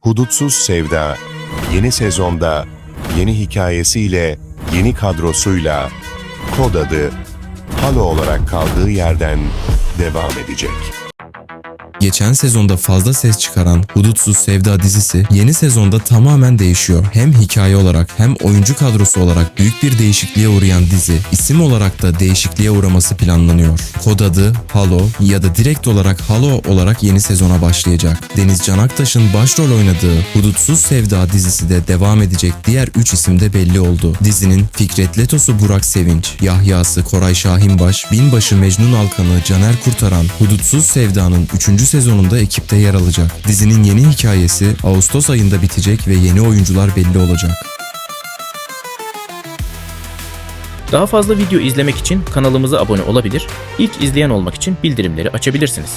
Hudutsuz Sevda yeni sezonda yeni hikayesiyle, yeni kadrosuyla kod adı Halo olarak kaldığı yerden devam edecek. Geçen sezonda fazla ses çıkaran Hudutsuz Sevda dizisi yeni sezonda tamamen değişiyor. Hem hikaye olarak hem oyuncu kadrosu olarak büyük bir değişikliğe uğrayan dizi isim olarak da değişikliğe uğraması planlanıyor. Kod adı Halo ya da direkt olarak Halo olarak yeni sezona başlayacak. Deniz Can Aktaş'ın başrol oynadığı Hudutsuz Sevda dizisi de devam edecek diğer 3 isim de belli oldu. Dizinin Fikret Letosu Burak Sevinç, Yahya'sı Koray Şahinbaş, Binbaşı Mecnun Alkan'ı Caner Kurtaran, Hudutsuz Sevda'nın 3. sezonunda ekipte yer alacak. Dizinin yeni hikayesi Ağustos ayında bitecek ve yeni oyuncular belli olacak. Daha fazla video izlemek için kanalımıza abone olabilir, ilk izleyen olmak için bildirimleri açabilirsiniz.